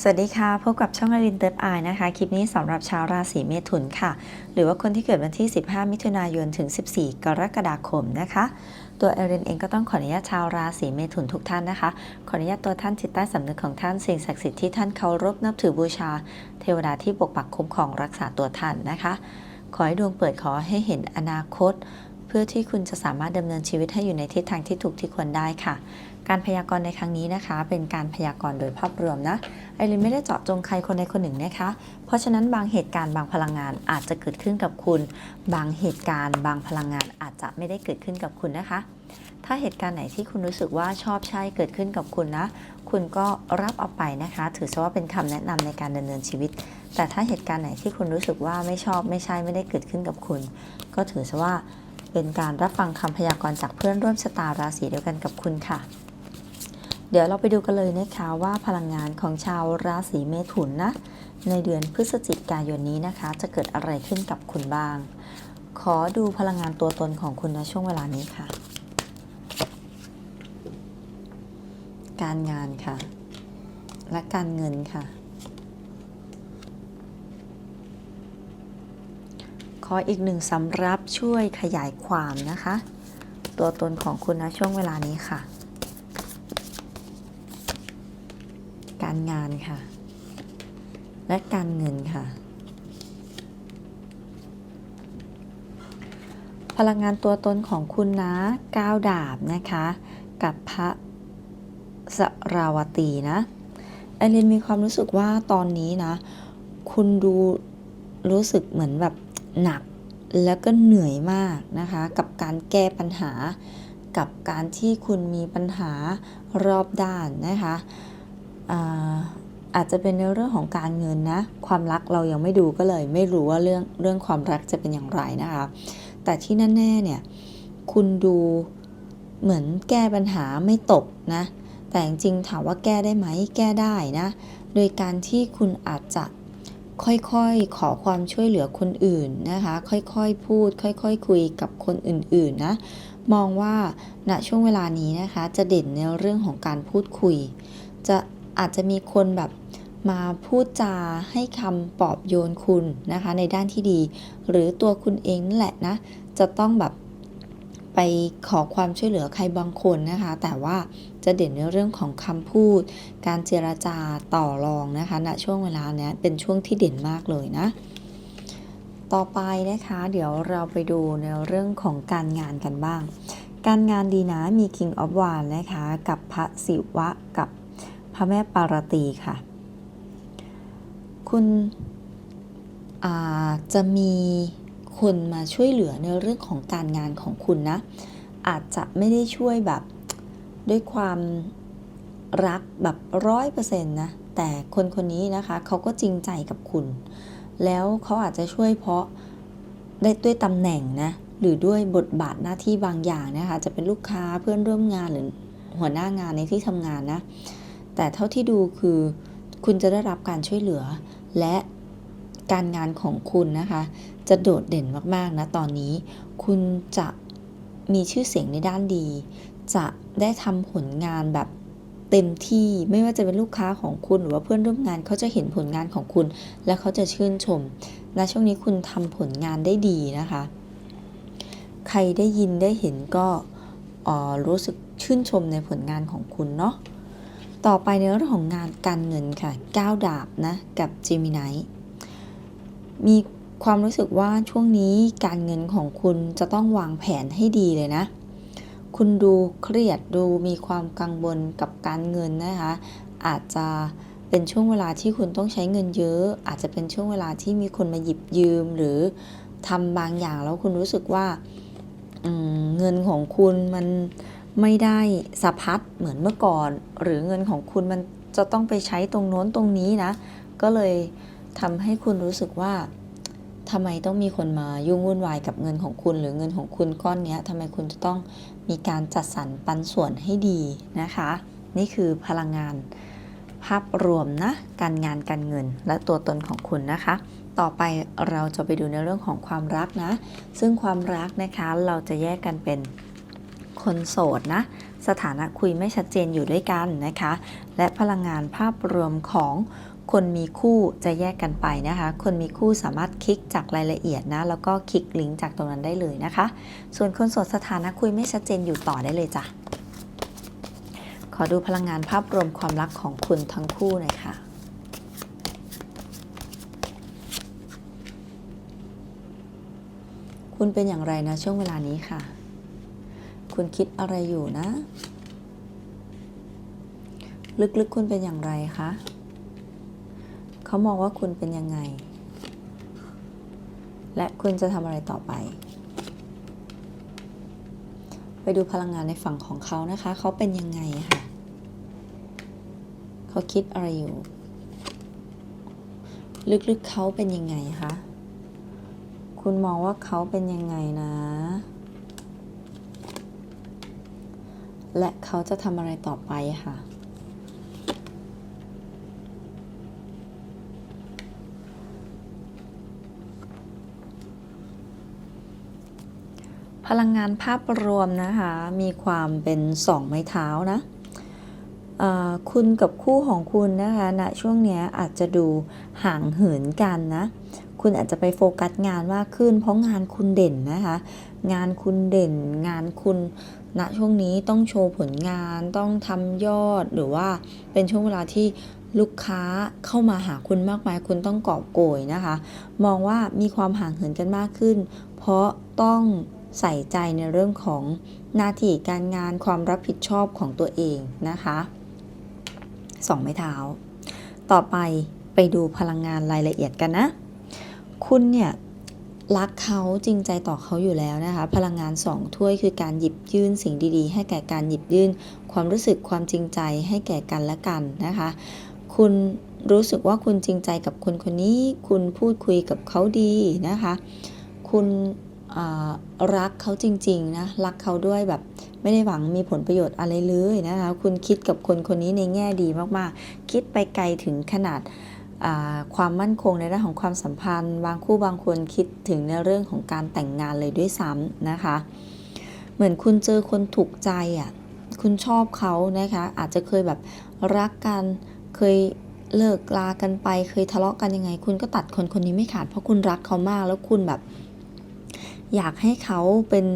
สวัสดีค่ะ พบกับช่องอรินเติร์ดอายนะคะ คลิปนี้สำหรับชาวราศีเมถุนค่ะ หรือว่าคนที่เกิดวันที่ 15 มิถุนายนถึง 14 กรกฎาคมนะคะ ตัวเอรินเองก็ต้องขออนุญาตชาวราศีเมถุนทุกท่านนะคะ ขออนุญาตตัวท่านจิตใต้สำนึกของท่านสิ่งศักดิ์สิทธิ์ที่ท่านเคารพนับถือบูชา เทวดาที่ปกปักคุ้มครองรักษาตัวท่านนะคะ ขอให้ดวงเปิดขอให้เห็นอนาคต เพื่อที่คุณจะสามารถดำเนินชีวิตให้อยู่ในทิศทางที่ถูกที่ควรได้ค่ะ การพยากรณ์ในครั้งนี้นะคะ เป็นการพยากรณ์โดยภาพรวมนะไอรินไม่ได้เจาะจงใครคนใดคนหนึ่งนะคะ เพราะฉะนั้นบางเหตุการณ์บางพลังงานอาจจะเกิดขึ้นกับคุณ บางเหตุการณ์ บางพลังงานอาจจะไม่ได้เกิดขึ้นกับคุณนะคะ ถ้าเหตุการณ์ไหนที่คุณรู้สึกว่าชอบใช่เกิดขึ้นกับคุณนะ คุณก็รับเอาไปนะคะ ถือซะว่าเป็นคำแนะนำในการดำเนินชีวิต แต่ถ้าเหตุการณ์ไหนที่คุณรู้สึกว่าไม่ชอบไม่ใช่ไม่ได้เกิดขึ้นกับคุณ ก็ถือซะว่าเป็นการรับฟังคำพยากรณ์จากเพื่อนร่วมชะตาราศีเดียวกันกับคุณค่ะ เดี๋ยวเราไปดูกันเลยนะคะว่าพลังงานของชาวราศีเมถุนนะ ในเดือนพฤศจิกายนนี้นะคะ จะเกิดอะไรขึ้นกับคุณบ้าง ขอดูพลังงานตัวตนของคุณในช่วงเวลานี้ค่ะ การงานค่ะ และการเงินค่ะ ขออีกหนึ่งสำรับช่วยขยายความนะคะ ตัวตนของคุณนะช่วงเวลานี้ค่ะ การงานค่ะ และการเงินค่ะ พลังงานตัวตนของคุณนะก้าวดาบนะคะ กับพระสราวตีนะไอรินมีความรู้สึกว่าตอนนี้นะ คุณดูรู้สึกเหมือนแบบหนักแล้วก็เหนื่อยมากนะคะ กับการแก้ปัญหากับการที่คุณมีปัญหารอบด้านนะคะ อาอาจจะเป็นในเรื่องของการเงินนะ ความรักเรายังไม่ดูก็เลย ไม่รู้ว่าเรื่องเรื่องความรักจะเป็นอย่างไรนะคะ แต่ที่แน่ๆเนี่ยคุณดูเหมือนแก้ปัญหาไม่ตกนะ แต่จริงๆถามว่าแก้ได้ไหมแก้ได้นะ โดยการที่คุณอาจจะค่อยๆ ขอความช่วยเหลือคนอื่นนะคะ ค่อยๆ พูด ค่อยๆคุยกับคนอื่นๆนะ มองว่าณช่วงเวลานี้นะคะ จะเด่นในเรื่องของการพูดคุย จะ อาจจะมีคนแบบมาพูดจาให้คำปลอบโยนคุณนะคะ ในด้านที่ดี หรือตัวคุณเองนั่นแหละนะ จะต้องแบบไปขอความช่วยเหลือใครบางคนนะคะ แต่ว่าจะเด่นในเรื่องของคำพูด การเจรจาต่อรองนะคะณช่วงเวลาเนี้ยเป็นช่วงที่เด่นมากเลยนะ ต่อไปนะคะ เดี๋ยวเราไปดูในเรื่องของการงานกันบ้าง การงานดีนะมี King of w a n นะคะ กับพระศิวะกับ พระแม่ปารตีค่ะ คุณจะมีคนมาช่วยเหลือในเรื่องของการงานของคุณนะ อาจจะไม่ได้ช่วยแบบด้วยความรักแบบร้อยเปอร์เซ็นต์นะ แต่คนคนนี้นะคะเขาก็จริงใจกับคุณ แล้วเขาอาจจะช่วยเพราะได้ด้วยตำแหน่งนะ หรือด้วยบทบาทหน้าที่บางอย่างนะคะ จะเป็นลูกค้าเพื่อนร่วมงานหรือหัวหน้างานในที่ทำงานนะ แต่เท่าที่ดูคือคุณจะได้รับการช่วยเหลือ และการงานของคุณนะคะ จะโดดเด่นมากๆนะตอนนี้ คุณจะมีชื่อเสียงในด้านดี จะได้ทำผลงานแบบเต็มที่ไม่ว่าจะเป็นลูกค้าของคุณหรือว่าเพื่อนร่วมงานเขาจะเห็นผลงานของคุณ และเขาจะชื่นชมและช่วงนี้คุณทำผลงานได้ดีนะคะ ใครได้ยินได้เห็นก็รู้สึกชื่นชมในผลงานของคุณเนาะ ต่อไปในเรื่องของงานการเงินค่ะก้าวดาบนะกับ Gemini มีความรู้สึกว่าช่วงนี้การเงินของคุณจะต้องวางแผนให้ดีเลยนะ คุณดูเครียดดูมีความกังวลกับการเงินนะคะ อาจจะเป็นช่วงเวลาที่คุณต้องใช้เงินเยอะ อาจจะเป็นช่วงเวลาที่มีคนมาหยิบยืมหรือทำบางอย่างแล้วคุณรู้สึกว่าเงินของคุณมัน ไม่ได้สะพัดเหมือนเมื่อก่อน หรือเงินของคุณมันจะต้องไปใช้ตรงโน้นตรงนี้นะ ก็เลยทำให้คุณรู้สึกว่าทำไมต้องมีคนมายุ่งวุ่นวายกับเงินของคุณ หรือเงินของคุณก้อนนี้ทำไมคุณจะต้องมีการจัดสรรปันส่วนให้ดีนะคะ นี่คือพลังงานภาพรวมนะ การงานการเงินและตัวตนของคุณนะคะ ต่อไปเราจะไปดูในเรื่องของความรักนะ ซึ่งความรักนะคะเราจะแยกกันเป็น คนโสดนะ สถานะคุยไม่ชัดเจนอยู่ด้วยกันนะคะ และพลังงานภาพรวมของคนมีคู่จะแยกกันไปนะคะ คนมีคู่สามารถคลิกจากรายละเอียดนะ แล้วก็คลิกลิงก์จากตรงนั้นได้เลยนะคะ ส่วนคนโสดสถานะคุยไม่ชัดเจนอยู่ต่อได้เลยจ้ะ ขอดูพลังงานภาพรวมความรักของคุณทั้งคู่หน่อยค่ะคุณเป็นอย่างไรนะช่วงเวลานี้ค่ะ คุณคิดอะไรอยู่นะ ลึกๆคุณเป็นอย่างไรคะเขามองว่าคุณเป็นยังไง และคุณจะทำอะไรต่อไป ไปดูพลังงานในฝั่งของเขานะคะ เขาเป็นยังไงค่ะเขาคิดอะไรอยู่ ลึกๆเขาเป็นยังไงคะคุณมองว่าเขาเป็นยังไงนะ และเขาจะทำอะไรต่อไปค่ะ พลังงานภาพรวมนะคะ มีความเป็นสองไม้เท้านะคุณกับคู่ของคุณนะคะณช่วงนี้อาจจะดูห่างเหินกันนะ คุณอาจจะไปโฟกัสงานมากขึ้น เพราะงานคุณเด่นนะคะ งานคุณเด่น งานคุณณช่วงนี้ต้องโชว์ผลงานต้องทำยอดหรือว่าเป็นช่วงเวลาที่ลูกค้าเข้ามาหาคุณมากมาย คุณต้องกอบโกยนะคะ มองว่ามีความห่างเหินกันมากขึ้น เพราะต้องใส่ใจในเรื่องของหน้าที่การงานความรับผิดชอบของตัวเองนะคะสองไม้เท้า ต่อไปไปดูพลังงานรายละเอียดกันนะ คุณเนี่ยรักเขาจริงใจต่อเขาอยู่แล้วนะคะ พลังงานสองถ้วยคือการหยิบยื่นสิ่งดีๆ ให้แก่การหยิบยื่น ความรู้สึกความจริงใจให้แก่กันและกันนะคะ คุณรู้สึกว่าคุณจริงใจกับคนคนนี้ คุณพูดคุยกับเขาดีนะคะ คุณรักเขาจริงๆนะรักเขาด้วยแบบไม่ได้หวังมีผลประโยชน์อะไรเลยนะคะ คุณคิดกับคนคนนี้ในแง่ดีมากๆ คิดไปไกลถึงขนาด ความมั่นคงในเรื่องของความสัมพันธ์ บางคู่บางคนคิดถึงในเรื่องของการแต่งงานเลยด้วยซ้ำนะคะ เหมือนคุณเจอคนถูกใจอะคุณชอบเขานะคะ อาจจะเคยแบบรักกันเคยเลิกลากันไป เคยทะเลาะกันยังไง คุณก็ตัดคนคนนี้ไม่ขาดเพราะคุณรักเขามากแล้วคุณแบบ อยากให้เขาเป็น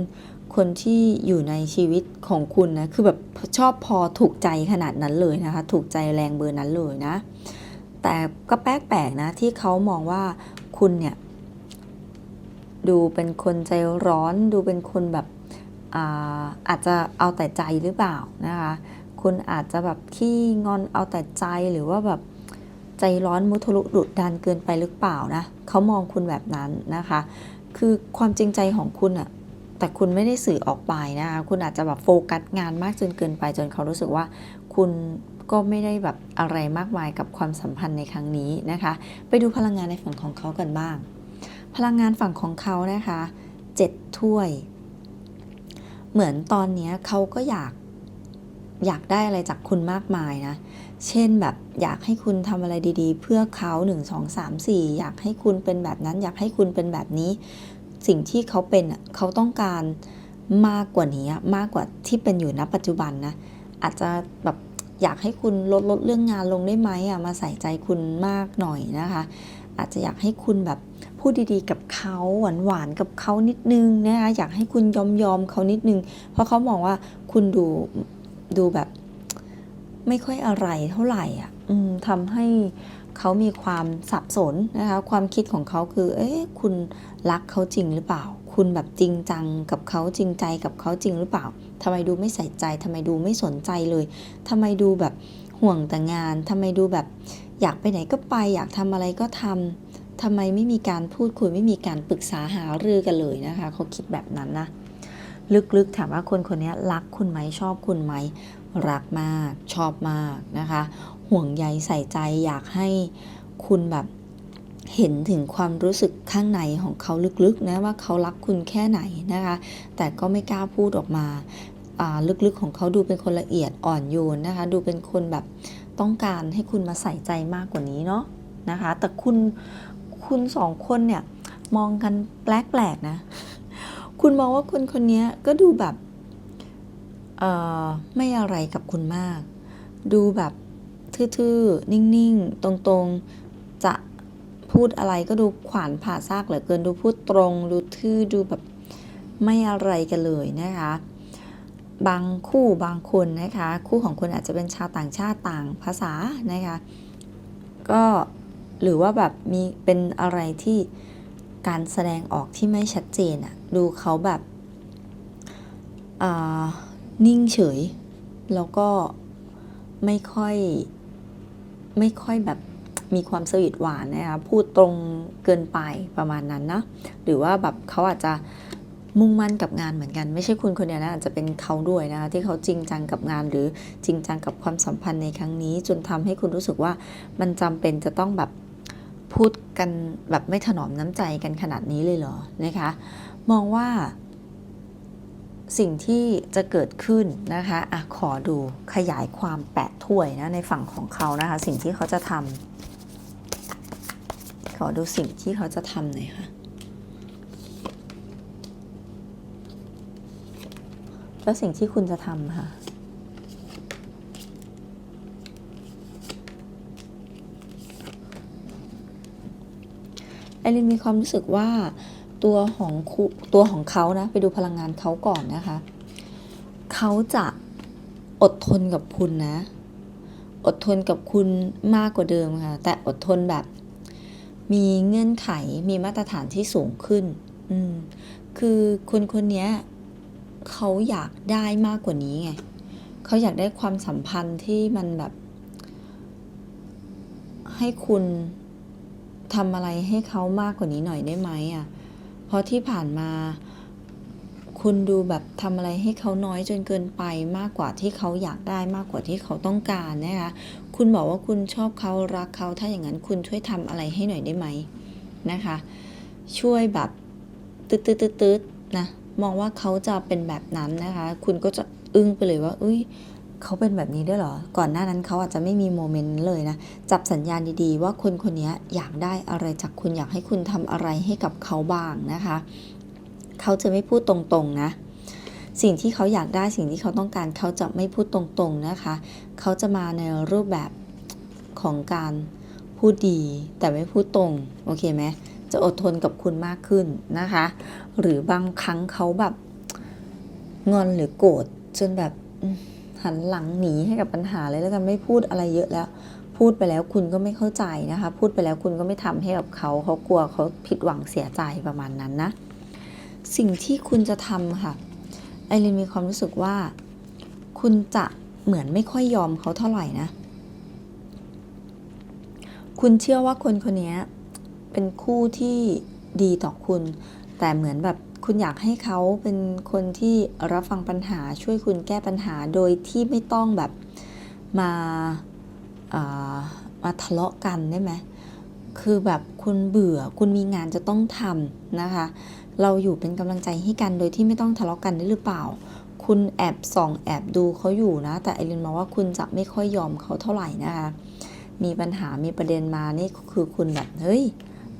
คนที่อยู่ในชีวิตของคุณนะ คือแบบชอบพอถูกใจขนาดนั้นเลยนะคะ ถูกใจแรงเบอร์นั้นเลยนะ แต่ก็แปลกๆนะที่เขามองว่าคุณเนี่ยดูเป็นคนใจร้อน ดูเป็นคนแบบอาอาจจะเอาแต่ใจหรือเปล่านะคะคุณอาจจะแบบขี้งอนเอาแต่ใจหรือว่าแบบใจร้อนมุทะลุดุดันเกินไปหรือเปล่านะเขามองคุณแบบนั้นนะคะ คือความจริงใจของคุณอะแต่คุณไม่ได้สื่อออกไปนะคะคุณอาจจะแบบโฟกัสงานมากจนเกินไปจนเขารู้สึกว่าคุณ ก็ไม่ได้แบบอะไรมากมายกับความสัมพันธ์ในครั้งนี้นะคะ ไปดูพลังงานในฝั่งของเขากันบ้าง พลังงานฝั่งของเขานะคะเจ็ดถ้วย เหมือนตอนนี้เขาก็อยากอยากได้อะไรจากคุณมากมายนะ เช่นแบบอยากให้คุณทำอะไรดีๆ เพื่อเขา1 2 3 4 อยากให้คุณเป็นแบบนั้น อยากให้คุณเป็นแบบนี้ สิ่งที่เขาเป็นเขาต้องการมากกว่านี้มากกว่าที่เป็นอยู่ณปัจจุบันนะ อาจจะแบบ อยากให้คุณลดลดเรื่องงานลงได้ไหมอะมาใส่ใจคุณมากหน่อยนะคะ อาจจะอยากให้คุณแบบพูดดีๆ กับเขาหวานๆกับเขานิดนึงนะคะอยากให้คุณยอมยอมเขานิดนึง เพราะเขามองว่าคุณดูดูแบบไม่ค่อยอะไรเท่าไหร่อะอืมทำให้เขามีความสับสนนะคะความคิดของเขาคือ เอ๊ะคุณรักเขาจริงหรือเปล่า คุณแบบจริงจังกับเขาจริงใจกับเขาจริงหรือเปล่าทำไมดูไม่ใส่ใจทำไมดูไม่สนใจเลยทำไมดูแบบห่วงแต่งานทำไมดูแบบอยากไปไหนก็ไป อยากทำอะไรก็ทำทำไมไม่มีการพูดคุยไม่มีการปรึกษาหารือกันเลยนะคะเขาคิดแบบนั้นนะลึกๆถามว่าคนคนนี้รักคุณไหมชอบคุณไหมรักมากชอบมากนะคะ ห่วงใยใส่ใจอยากให้คุณแบบ เห็นถึงความรู้สึกข้างในของเขาลึกๆนะว่าเขารักคุณแค่ไหนนะคะ แต่ก็ไม่กล้าพูดออกมาลึกๆของเขาดูเป็นคนละเอียดอ่อนโยนนะคะ ดูเป็นคนแบบต้องการให้คุณมาใส่ใจมากกว่านี้เนาะนะคะ แต่คุณคุณสองคนเนี่ยมองกันแปลกๆนะ คุณมองว่าคนคนนี้ก็ดูแบบไม่อะไรกับคุณมาก ดูแบบทื่อๆ นิ่งๆ ตรงๆ จะ พูดอะไรก็ดูขวานผ่าซากเหลือเกินดูพูดตรงดูทื่อดูแบบไม่อะไรกันเลยนะคะ บางคู่บางคนนะคะ คู่ของคุณอาจจะเป็นชาวต่างชาติต่างภาษานะคะก็หรือว่าแบบมีเป็นอะไรที่การแสดงออกที่ไม่ชัดเจนอะดูเขาแบบนิ่งเฉย แล้วก็ไม่ค่อยไม่ค่อยแบบ มีความสวีทหวานนะคะพูดตรงเกินไปประมาณนั้นนะหรือว่าแบบเขาอาจจะมุ่งมั่นกับงานเหมือนกัน ไม่ใช่คุณคนเดียวนะอาจจะเป็นเขาด้วยนะคะที่เขาจริงจังกับงานหรือจริงจังกับความสัมพันธ์ในครั้งนี้ จนทำให้คุณรู้สึกว่ามันจำเป็นจะต้องแบบพูดกันแบบไม่ถนอมน้ำใจกันขนาดนี้เลยเหรอนะคะมองว่าสิ่งที่จะเกิดขึ้นนะคะอะขอดูขยายความแปดถ้วยนะในฝั่งของเขานะคะ สิ่งที่เขาจะทำ ขอดูสิ่งที่เขาจะทำหน่อยค่ะแล้วสิ่งที่คุณจะทำค่ะ ไอรินมีความรู้สึกว่าตัวของคุตัวของเขานะ ไปดูพลังงานเขาก่อนนะคะ เขาจะอดทนกับคุณนะ อดทนกับคุณมากกว่าเดิมค่ะ แต่อดทนแบบ มีเงื่อนไขมีมาตรฐานที่สูงขึ้น อืม คือคนคนนี้เขาอยากได้มากกว่านี้ไงเขาอยากได้ความสัมพันธ์ที่มันแบบ ให้คุณทำอะไรให้เขามากกว่านี้หน่อยได้ไหมอะ เพราะที่ผ่านมา คุณดูแบบทำอะไรให้เขาน้อยจนเกินไปมากกว่าที่เขาอยากได้มากกว่าที่เขาต้องการนะคะ คุณบอกว่าคุณชอบเขารักเขาถ้าอย่างนั้นคุณช่วยทำอะไรให้หน่อยได้ไหมนะคะ ช่วยแบบตืดตืดตืดตืดนะมองว่าเขาจะเป็นแบบนั้นนะคะ คุณก็จะอึ้งไปเลยว่า อุ้ยเขาเป็นแบบนี้ด้วยเหรอ ก่อนหน้านั้นเขาอาจจะไม่มีโมเมนต์เลยนะ จับสัญญาณดีๆ ว่าคนคนนี้อยากได้อะไรจากคุณอยากให้คุณทำอะไรให้กับเขาบ้างนะคะ เขาจะไม่พูดตรงๆนะ สิ่งที่เขาอยากได้สิ่งที่เขาต้องการเขาจะไม่พูดตรงๆนะคะ เขาจะมาในรูปแบบของการพูดดี แต่ไม่พูดตรง โอเคไหมจะอดทนกับคุณมากขึ้นนะคะ หรือบางครั้งเขาแบบงอนหรือโกรธจนแบบหันหลังหนีให้กับปัญหาเลยแล้วกันไม่พูดอะไรเยอะแล้ว พูดไปแล้วคุณก็ไม่เข้าใจนะคะ พูดไปแล้วคุณก็ไม่ทำให้กับเขาเขากลัวเขาผิดหวังเสียใจประมาณนั้นนะ สิ่งที่คุณจะทำค่ะ ไอรินมีความรู้สึกว่า คุณจะเหมือนไม่ค่อยยอมเขาเท่าไหร่นะ คุณเชื่อว่าคนคนนี้เป็นคู่ที่ดีต่อคุณ แต่เหมือนแบบคุณอยากให้เขาเป็นคนที่รับฟังปัญหาช่วยคุณแก้ปัญหาโดยที่ไม่ต้องแบบมาามาทะเลาะกันได้ไหมคือแบบคุณเบื่อคุณมีงานจะต้องทำนะคะ เราอยู่เป็นกำลังใจให้กันโดยที่ไม่ต้องทะเลาะกันได้หรือเปล่า คุณแอบส่องแอบดูเขาอยู่นะ แต่ไอรินมองว่าคุณจะไม่ค่อยยอมเขาเท่าไหร่นะคะ มีปัญหามีประเด็นมานี่คือคุณแบบเฮ้ย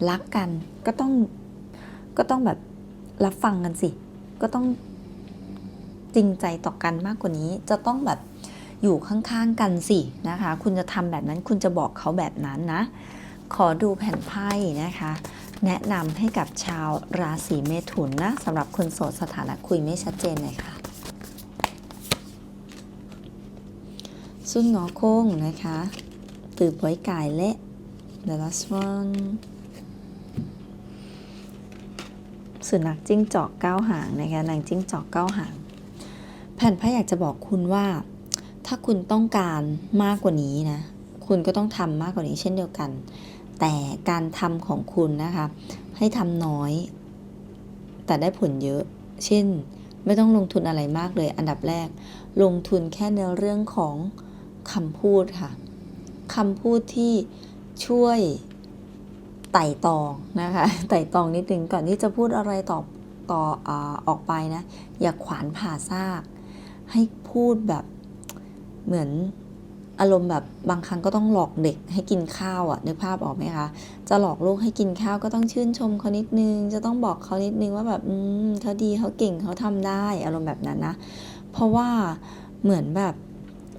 รักกันก็ต้องก็ต้องแบบรับฟังกันสิ ก็ต้องจริงใจต่อกันมากกว่านี้ จะต้องแบบอยู่ข้างๆกันสินะคะ คุณจะทำแบบนั้นคุณจะบอกเขาแบบนั้นนะ ขอดูแผ่นไพ่นะคะ แนะนำให้กับชาวราศีเมถุนนะสำหรับคนโสดสถานะคุยไม่ชัดเจนเลยค่ะซุนงอโค้งนะคะตือปอยกายและ The last one สุนัขจิ้งจอกเก้าหางนะคะนางจิ้งจอกเก้าหาง แผ่นไพ่อยากจะบอกคุณว่า ถ้าคุณต้องการมากกว่านี้นะ คุณก็ต้องทำมากกว่านี้เช่นเดียวกัน แต่การทำของคุณนะคะ ให้ทำน้อย แต่ได้ผลเยอะ เช่น ไม่ต้องลงทุนอะไรมากเลย อันดับแรก ลงทุนแค่ในเรื่องของคำพูดค่ะคำพูดที่ช่วยไต่ตองนะคะ ไต่ตองนิดนึงก่อนที่จะพูดอะไรต่อต่ออออกไปนะ อย่าขวานผ่าซาก ให้พูดแบบเหมือน อารมณ์แบบบางครั้งก็ต้องหลอกเด็กให้กินข้าวอะ่ะนึกภาพออกไหมคะ จะหลอกลูกให้กินข้าวก็ต้องชื่นชมเขานิดนึง จะต้องบอกเขานิดนึงว่าแบบอืมเขาดีเขาเก่งเขาทำได้อารมณ์แบบนั้นนะ เพราะว่าเหมือนแบบ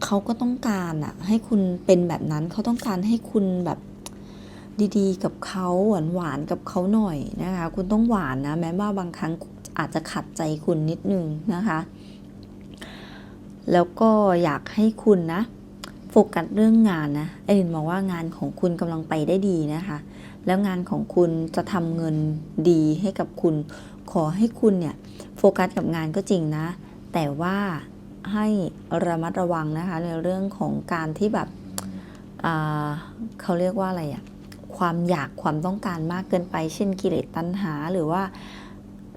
เขาก็ต้องการอะให้คุณเป็นแบบนั้นเขาต้องการให้คุณแบบดีๆ กับเขาหวานๆกับเขาหน่อยนะคะ คุณต้องหวานนะ แม้ว่าบางครั้งอาจจะขัดใจคุณนิดนึงนะคะ แล้วก็อยากให้คุณนะ ฟกัสเรื่องงานนะไอรินมองว่างานของคุณกำลังไปได้ดีนะคะ แล้วงานของคุณจะทำเงินดีให้กับคุณ ขอให้คุณเนี่ยโฟกัสกับงานก็จริงนะ แต่ว่าให้ระมัดระวังนะคะในเรื่องของการที่แบบอ่าเขาเรียกว่าอะไรอะความอยากความต้องการมากเกินไป เช่นกิเลสตัณหาหรือว่า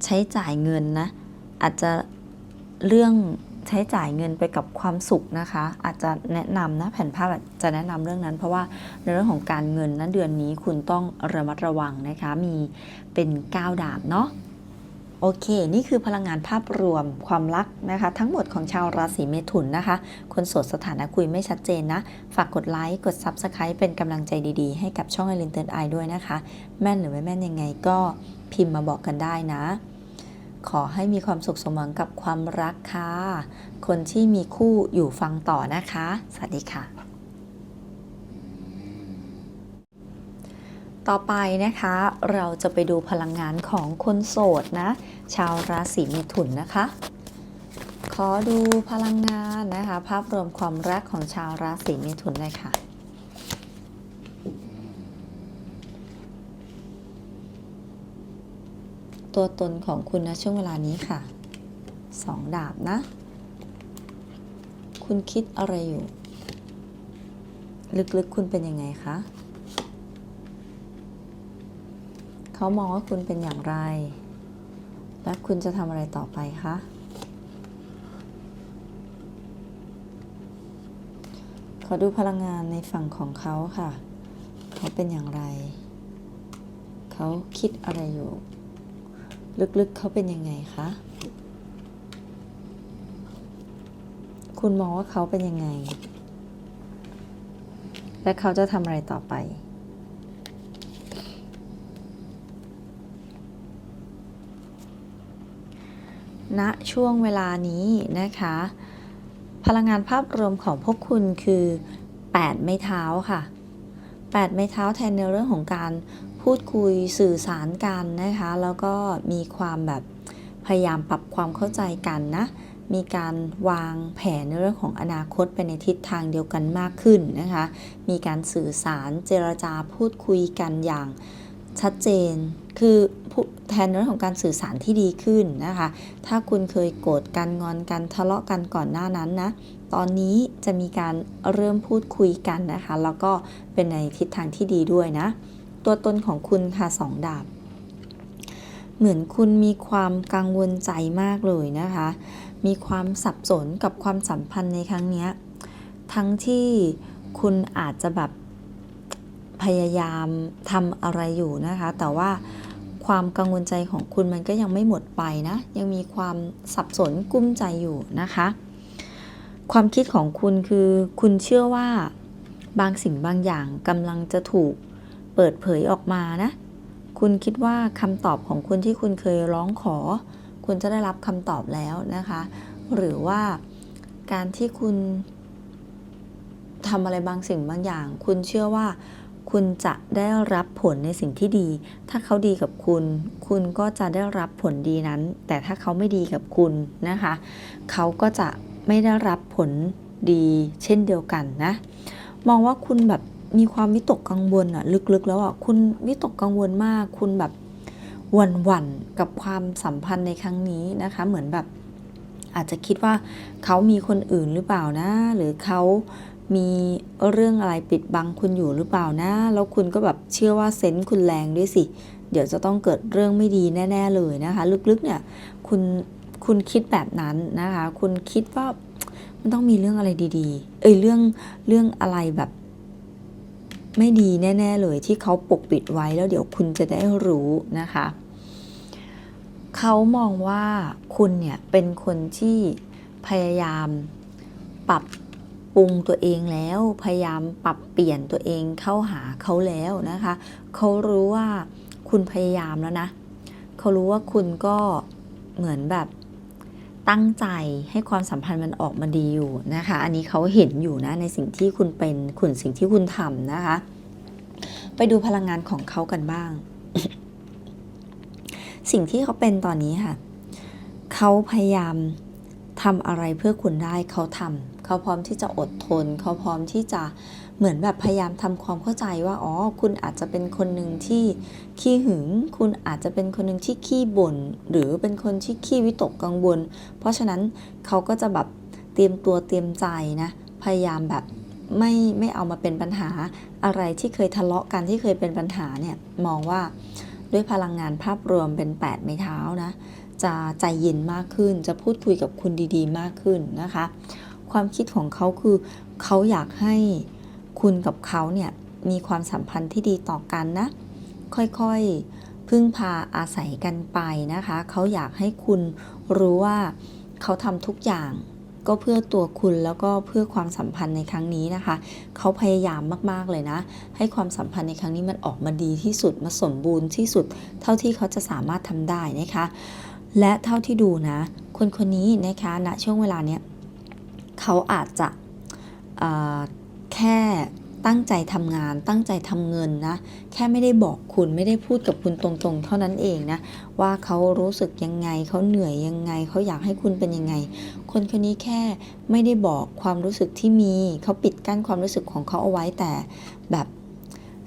ใช้จ่ายเงินนะ อาจจะเรื่อง ใช้จ่ายเงินไปกับความสุขนะคะ อาจจะแนะนำนะแผ่นภาพจะแนะนำเรื่องนั้น เพราะว่าในเรื่องของการเงินนั้นเดือนนี้คุณต้องระมัดระวังนะคะ มีเป็น9ดาบเนาะโอเค นี่คือพลังงานภาพรวมความรักนะคะ ทั้งหมดของชาวราศีเมถุนนะคะ คนโสดสถานะคุยไม่ชัดเจนนะ ฝากกดไลค์ กด Subscribe เป็นกำลังใจดีๆ ให้กับช่องไอรินเติร์ไอด้วยนะคะ แม่นหรือไม่แม่นยังไงก็พิมพ์มาบอกกันได้นะ ขอให้มีความสุขสมหวังกับความรักค่ะ คนที่มีคู่อยู่ฟังต่อนะคะ สวัสดีค่ะ ต่อไปนะคะ เราจะไปดูพลังงานของคนโสดนะ ชาวราศีเมถุนนะคะ ขอดูพลังงานนะคะ ภาพรวมความรักของชาวราศีเมถุนเลยค่ะ ตัวตนของคุณนช่วงเวลานี้ค่ะสองดาบนะ คุณคิดอะไรอยู่ ลึกๆคุณเป็นยังไงคะเขามองว่าคุณเป็นอย่างไร และคุณจะทำอะไรต่อไปคะขอดูพลังงานในฝั่งของเขาค่ะ เขาเป็นอย่างไร เขาคิดอะไรอยู่ ลึกๆเขาเป็นยังไงคะ คุณมองว่าเขาเป็นยังไง และเขาจะทำอะไรต่อไป ณ ช่วงเวลานี้นะคะ พลังงานภาพรวมของพวกคุณคือ 8 ไม้เท้าค่ะ 8 ไม้เท้าแทนในเรื่องของการ พูดคุยสื่อสารกันนะคะ แล้วก็มีความแบบพยายามปรับความเข้าใจกันนะ มีการวางแผนในเรื่องของอนาคตไปในทิศทางเดียวกันมากขึ้นนะคะ มีการสื่อสารเจรจาพูดคุยกันอย่างชัดเจน คือแทนเรื่องของการสื่อสารที่ดีขึ้นนะคะ ถ้าคุณเคยโกรธกันงอนกันทะเลาะกันก่อนหน้านั้นนะ ตอนนี้จะมีการเริ่มพูดคุยกันนะคะ แล้วก็เป็นในทิศทางที่ดีด้วยนะ ตัวตนของคุณค่ะสองดาบ เหมือนคุณมีความกังวลใจมากเลยนะคะ มีความสับสนกับความสัมพันธ์ในครั้งนี้ ทั้งที่คุณอาจจะแบบพยายามทำอะไรอยู่นะคะ แต่ว่าความกังวลใจของคุณมันก็ยังไม่หมดไปนะ ยังมีความสับสนกุ้มใจอยู่นะคะ ความคิดของคุณคือคุณเชื่อว่าบางสิ่งบางอย่างกำลังจะถูก เปิดเผยออกมานะ คุณคิดว่าคำตอบของคุณที่คุณเคยร้องขอ คุณจะได้รับคำตอบแล้วนะคะ หรือว่าการที่คุณทำอะไรบางสิ่งบางอย่าง คุณเชื่อว่าคุณจะได้รับผลในสิ่งที่ดี ถ้าเขาดีกับคุณ คุณก็จะได้รับผลดีนั้น แต่ถ้าเขาไม่ดีกับคุณนะคะ เขาก็จะไม่ได้รับผลดีเช่นเดียวกันนะ มองว่าคุณแบบ มีความวิตกกังวลอะลึกๆ แล้วอะคุณวิตกกังวลมาก คุณแบบหวั่นๆกับความสัมพันธ์ในครั้งนี้นะคะ เหมือนแบบอาจจะคิดว่าเขามีคนอื่นหรือเปล่านะ หรือเขามีเรื่องอะไรปิดบังคุณอยู่หรือเปล่านะ แล้วคุณก็แบบเชื่อว่าเซนส์คุณแรงด้วยสิ เดี๋ยวจะต้องเกิดเรื่องไม่ดีแน่ ๆ เลยนะคะ ลึกๆเนี่ยคุณคุณคิดแบบนั้นนะคะ คุณคิดว่ามันต้องมีเรื่องอะไรดี ๆ เอ้ยเรื่องเรื่องอะไรแบบ ไม่ดีแน่ ๆ เลยที่เขาปกปิดไว้แล้วเดี๋ยวคุณจะได้รู้นะคะ เขามองว่าคุณเนี่ยเป็นคนที่พยายามปรับปรุงตัวเองแล้ว พยายามปรับเปลี่ยนตัวเองเข้าหาเขาแล้วนะคะ เขารู้ว่าคุณพยายามแล้วนะ เขารู้ว่าคุณก็เหมือนแบบ ตั้งใจให้ความสัมพันธ์มันออกมาดีอยู่นะคะ อันนี้เขาเห็นอยู่นะในสิ่งที่คุณเป็นคุณสิ่งที่คุณทำนะคะ ไปดูพลังงานของเขากันบ้าง สิ่งที่เขาเป็นตอนนี้ค่ะ เขาพยายามทำอะไรเพื่อคุณได้เขาทำเขาพร้อมที่จะอดทน เขาพร้อมที่จะเเหมือนแบบพยายามทำความเข้าใจว่าอ๋อคุณอาจจะเป็นคนหนึ่งที่ขี้หึง คุณอาจจะเป็นคนหนึ่งที่ขี้บ่นหรือเป็นคนที่ขี้วิตกกังวล เพราะฉะนั้นเขาก็จะแบบเตรียมตัวเตรียมใจนะพยายามแบบไม่ไม่เอามาเป็นปัญหาอะไรที่เคยทะเลาะกันที่เคยเป็นปัญหาเนี่ยมองว่าด้วยพลังงานภาพรวมเป็น 8 ไม้เท้านะจะใจเย็นมากขึ้น จะพูดคุยกับคุณดีๆ มากขึ้นนะคะ ความคิดของเขาคือเขาอยากให้ คุณกับเขาเนี่ยมีความสัมพันธ์ที่ดีต่อกันนะ ค่อยๆ พึ่งพาอาศัยกันไปนะคะ เขาอยากให้คุณรู้ว่าเขาทำทุกอย่างก็เพื่อตัวคุณแล้วก็เพื่อความสัมพันธ์ในครั้งนี้นะคะ เขาพยายามมากๆเลยนะ ให้ความสัมพันธ์ในครั้งนี้มันออกมาดีที่สุดมาสมบูรณ์ที่สุด เท่าที่เขาจะสามารถทำได้นะคะ และเท่าที่ดูนะ คนคนนี้นะคะณช่วงเวลาเนี้ยเขาอาจจะ แค่ตั้งใจทำงานตั้งใจทำเงินนะ แค่ไม่ได้บอกคุณไม่ได้พูดกับคุณตรงๆ เท่านั้นเองนะ ว่าเขารู้สึกยังไงเขาเหนื่อยยังไงเขาอยากให้คุณเป็นยังไง คนคนนี้แค่ไม่ได้บอกความรู้สึกที่มีเขาปิดกั้นความรู้สึกของเขาเอาไว้แต่แบบ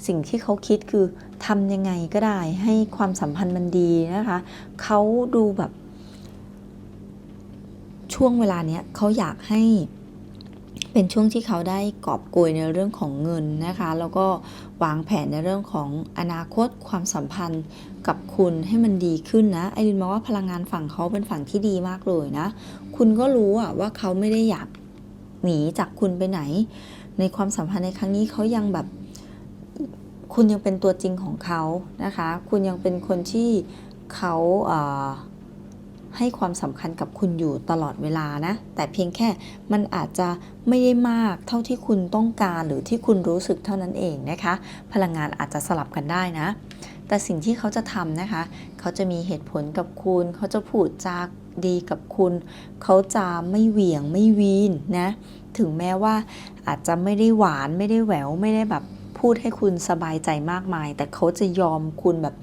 สิ่งที่เขาคิดคือทำยังไงก็ได้ให้ความสัมพันธ์มันดีนะคะเขาดูแบบ ช่วงเวลาเนี้ยเขาอยากให้ เป็นช่วงที่เขาได้กอบโกยในเรื่องของเงินนะคะ แล้วก็วางแผนในเรื่องของอนาคตความสัมพันธ์กับคุณให้มันดีขึ้นนะไอรินมองว่าพลังงานฝั่งเขาเป็นฝั่งที่ดีมากเลยนะ คุณก็รู้อะว่าเขาไม่ได้อยากหนีจากคุณไปไหน ในความสัมพันธ์ในครั้งนี้เขายังแบบ คุณยังเป็นตัวจริงของเขานะคะ คุณยังเป็นคนที่เขาเอ่อ ให้ความสำคัญกับคุณอยู่ตลอดเวลานะ แต่เพียงแค่มันอาจจะไม่ได้มากเท่าที่คุณต้องการหรือที่คุณรู้สึกเท่านั้นเองนะคะ พลังงานอาจจะสลับกันได้นะ แต่สิ่งที่เขาจะทำนะคะ เขาจะมีเหตุผลกับคุณ เขาจะพูดจาดีกับคุณ เขาจะไม่เหวี่ยงไม่วีนนะ ถึงแม้ว่าอาจจะไม่ได้หวานไม่ได้แหววไม่ได้แบบพูดให้คุณสบายใจมากมาย แต่เขาจะยอมคุณแบบ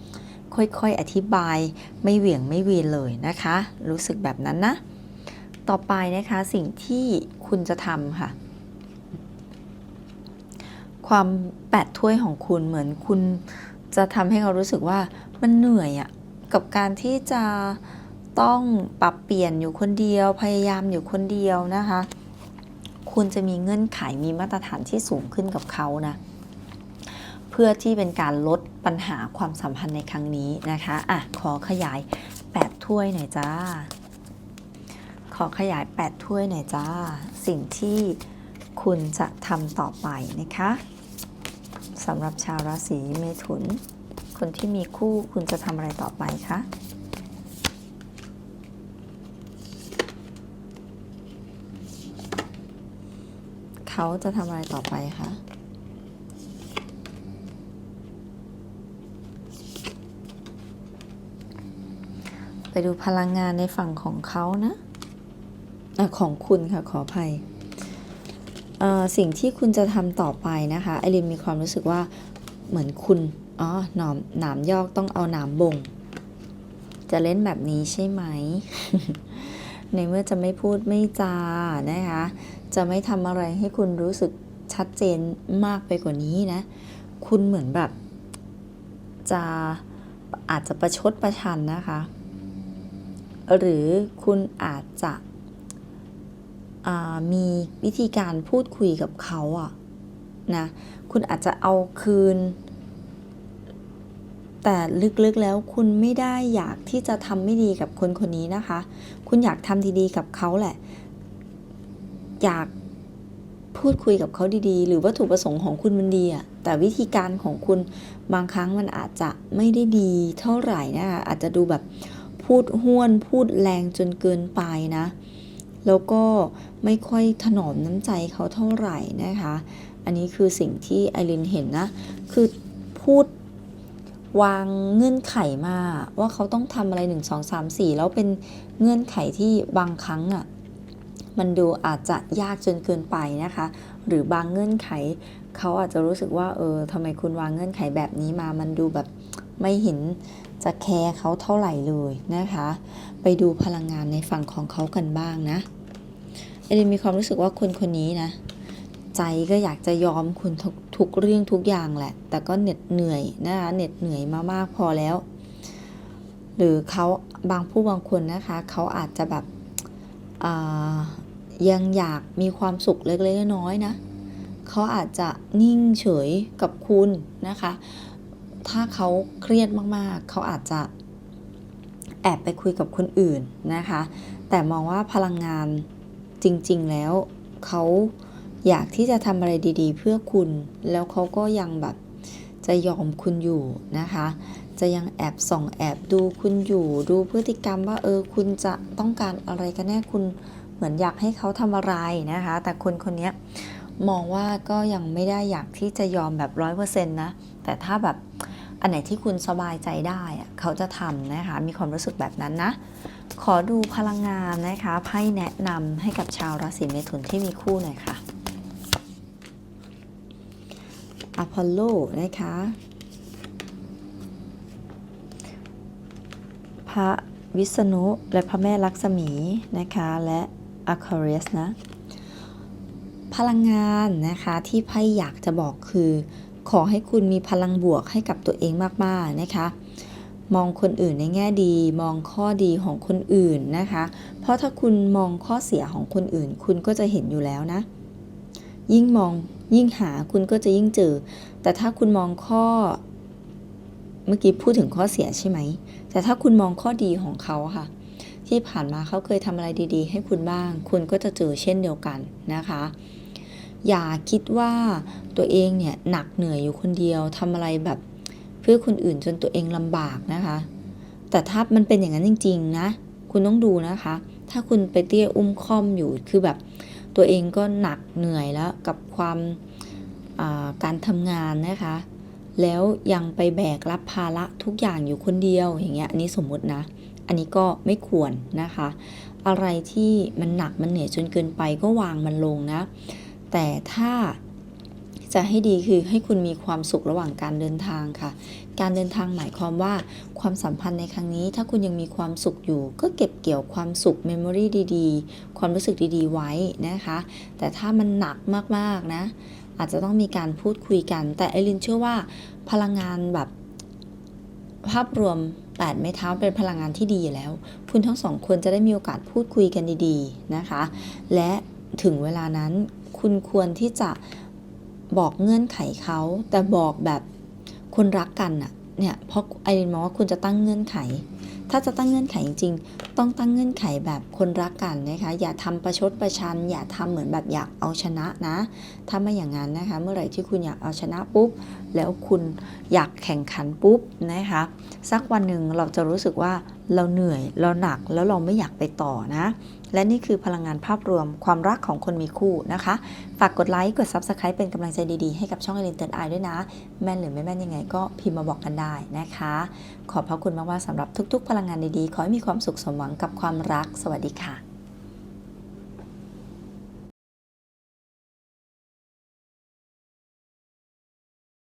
ค่อยๆ อธิบาย ไม่เหวี่ยงไม่วีนเลยนะคะ รู้สึกแบบนั้นนะ ต่อไปนะคะสิ่งที่คุณจะทำค่ะ ความแปดถ้วยของคุณเหมือนคุณจะทำให้เขารู้สึกว่ามันเหนื่อยอะกับการที่จะต้องปรับเปลี่ยนอยู่คนเดียว พยายามอยู่คนเดียวนะคะ คุณจะมีเงื่อนไขมีมาตรฐานที่สูงขึ้นกับเขานะ เพื่อที่เป็นการลดปัญหาความสัมพันธ์ในครั้งนี้นะคะอะขอขยาย 8 ถ้วยหน่อยจ้า ขอขยาย 8 ถ้วยหน่อยจ้า สิ่งที่คุณจะทำต่อไปนะคะสำหรับชาวราศีเมถุน คนที่มีคู่คุณจะทำอะไรต่อไปคะเขาจะทำอะไรต่อไปคะ ไปดูพลังงานในฝั่งของเขานะอะของคุณค่ะขออภัยสิ่งที่คุณจะทำต่อไปนะคะไอรินมีความรู้สึกว่าเหมือนคุณอ๋อหนามหนามยอกต้องเอาหนามบ่ง จะเล่นแบบนี้ใช่ไหม ในเมื่อจะไม่พูดไม่จานะคะ จะไม่ทำอะไรให้คุณรู้สึกชัดเจนมากไปกว่านี้นะ คุณเหมือนแบบ จะอาจจะประชดประชันนะคะ หรือคุณอาจจะมีวิธีการพูดคุยกับเขาอะนะคุณอาจจะเอาคืน แต่ลึกๆแล้วคุณไม่ได้อยากที่จะทำไม่ดีกับคนคนนี้นะคะ คุณอยากทำดีๆกับเขาแหละ อยากพูดคุยกับเขาดีๆ หรือวัตถุประสงค์ของคุณมันดีอะแต่วิธีการของคุณบางครั้งมันอาจจะไม่ได้ดีเท่าไหร่นะคะอาจจะดูแบบ พูดห้วนพูดแรงจนเกินไปนะ แล้วก็ไม่ค่อยถนอมน้ำใจเขาเท่าไหร่นะคะ อันนี้คือสิ่งที่ไอรินเห็นนะ คือพูดวางเงื่อนไขมาว่าเขาต้องทำอะไร 1 2 3 4 แล้วเป็นเงื่อนไขที่บางครั้งอะมันดูอาจจะยากจนเกินไปนะคะ หรือบางเงื่อนไข เขาอาจจะรู้สึกว่าเออทำไมคุณวางเงื่อนไขแบบนี้มา มันดูแบบไม่เห็น จะแคร์เขาเท่าไหร่เลยนะคะ ไปดูพลังงานในฝั่งของเขากันบ้างนะ เอลินมีความรู้สึกว่าคนคนนี้นะ ใจก็อยากจะยอมคุณทุกทุกเรื่องทุกอย่างแหละ แต่ก็เหน็ดเหนื่อยนะคะเหน็ดเหนื่อยมามากพอแล้ว หรือเขาบางผู้บางคนนะคะ เขาอาจจะแบบยังอยากมีความสุขเล็กๆน้อยๆนะ เขาอาจจะนิ่งเฉยกับคุณนะคะ ถ้าเขาเครียดมากๆ เขาอาจจะแอบไปคุยกับคนอื่นนะคะ แต่มองว่าพลังงานจริง ๆ แล้วเขาอยากที่จะทำอะไรดี ๆ เพื่อคุณ แล้วเขาก็ยังแบบจะยอมคุณอยู่นะคะ จะยังแอบส่องแอบดูคุณอยู่ ดูพฤติกรรมว่าเออคุณจะต้องการอะไรกันแน่คุณเหมือนอยากให้เขาทำอะไรนะคะ แต่คนคนนี้มองว่าก็ยังไม่ได้อยากที่จะยอมแบบร้อยเปอร์เซ็นต์นะ แต่ถ้าแบบ อันไหนที่คุณสบายใจได้เขาจะทำนะคะ มีความรู้สึกแบบนั้นนะ ขอดูพลังงานนะคะไพ่แนะนำให้กับชาวราศีเมถุนที่มีคู่หน่อยค่ะอพอลโลนะคะ พระวิษณุและพระแม่ลักษมีนะคะ และอะคาเรสนะ พลังงานนะคะที่ไพ่อยากจะบอกคือ ขอให้คุณมีพลังบวกให้กับตัวเองมากๆนะคะ มองคนอื่นในแง่ดี มองข้อดีของคนอื่นนะคะ เพราะถ้าคุณมองข้อเสียของคนอื่น คุณก็จะเห็นอยู่แล้วนะ ยิ่งมองยิ่งหาคุณก็จะยิ่งเจอ แต่ถ้าคุณมองข้อ เมื่อกี้พูดถึงข้อเสียใช่ไหม แต่ถ้าคุณมองข้อดีของเขาค่ะ ที่ผ่านมาเขาเคยทำอะไรดี ๆ ให้คุณบ้าง คุณก็จะเจอเช่นเดียวกันนะคะ อย่าคิดว่าตัวเองเนี่ยหนักเหนื่อยอยู่คนเดียวทำอะไรแบบเพื่อคนอื่นจนตัวเองลำบากนะคะ แต่ถ้ามันเป็นอย่างนั้นจริง ๆ นะ คุณต้องดูนะคะ ถ้าคุณไปเตี้ยอุ้มค่อมอยู่คือแบบตัวเองก็หนักเหนื่อยแล้วกับความการทำงานนะคะ แล้วยังไปแบกรับภาระทุกอย่างอยู่คนเดียวอย่างเงี้ยอันนี้สมมุตินะ อันนี้ก็ไม่ควรนะคะ อะไรที่มันหนักมันเหนื่อยจนเกินไปก็วางมันลงนะ แต่ถ้าจะให้ดีคือให้คุณมีความสุขระหว่างการเดินทางค่ะ การเดินทางหมายความว่าความสัมพันธ์ในครั้งนี้ ถ้าคุณยังมีความสุขอยู่ ก็เก็บเกี่ยวความสุขเมมโมรีดีๆ ความรู้สึกดีๆ ไว้นะคะ แต่ถ้ามันหนักมากๆนะ อาจจะต้องมีการพูดคุยกัน แต่ไอรินเชื่อว่าพลังงานแบบภาพรวม8ไม้เท้าเป็นพลังงานที่ดีอยู่แล้ว คุณทั้งสองคนจะได้มีโอกาสพูดคุยกันดีๆนะคะ และถึงเวลานั้น คุณควรที่จะบอกเงื่อนไขเขา แต่บอกแบบคนรักกันอะเนี่ยเพราะไอรินมองว่าคุณจะตั้งเงื่อนไข ถ้าจะตั้งเงื่อนไขจริงๆ ต้องตั้งเงื่อนไขแบบคนรักกันนะคะ อย่าทำประชดประชัน อย่าทำเหมือนแบบอยากเอาชนะนะ ถ้าไม่อย่างนั้นนะคะ เมื่อไหร่ที่คุณอยากเอาชนะปุ๊บ แล้วคุณอยากแข่งขันปุ๊บนะคะ สักวันหนึ่งเราจะรู้สึกว่าเราเหนื่อย เราหนัก แล้วเราไม่อยากไปต่อนะ และนี่คือพลังงานภาพรวมความรักของคนมีคู่นะคะ ฝากกดไลค์กด Subscribe เป็นกำลังใจดีๆ ให้กับช่องเอลินเตอร์ไอด้วยนะ แม่นหรือไม่แม่นยังไงก็พิมพ์มาบอกกันได้นะคะ ขอบพระคุณมากๆสำหรับทุกๆ พลังงานดีๆ ขอให้มีความสุขสมหวังกับความรัก สวัสดีค่ะ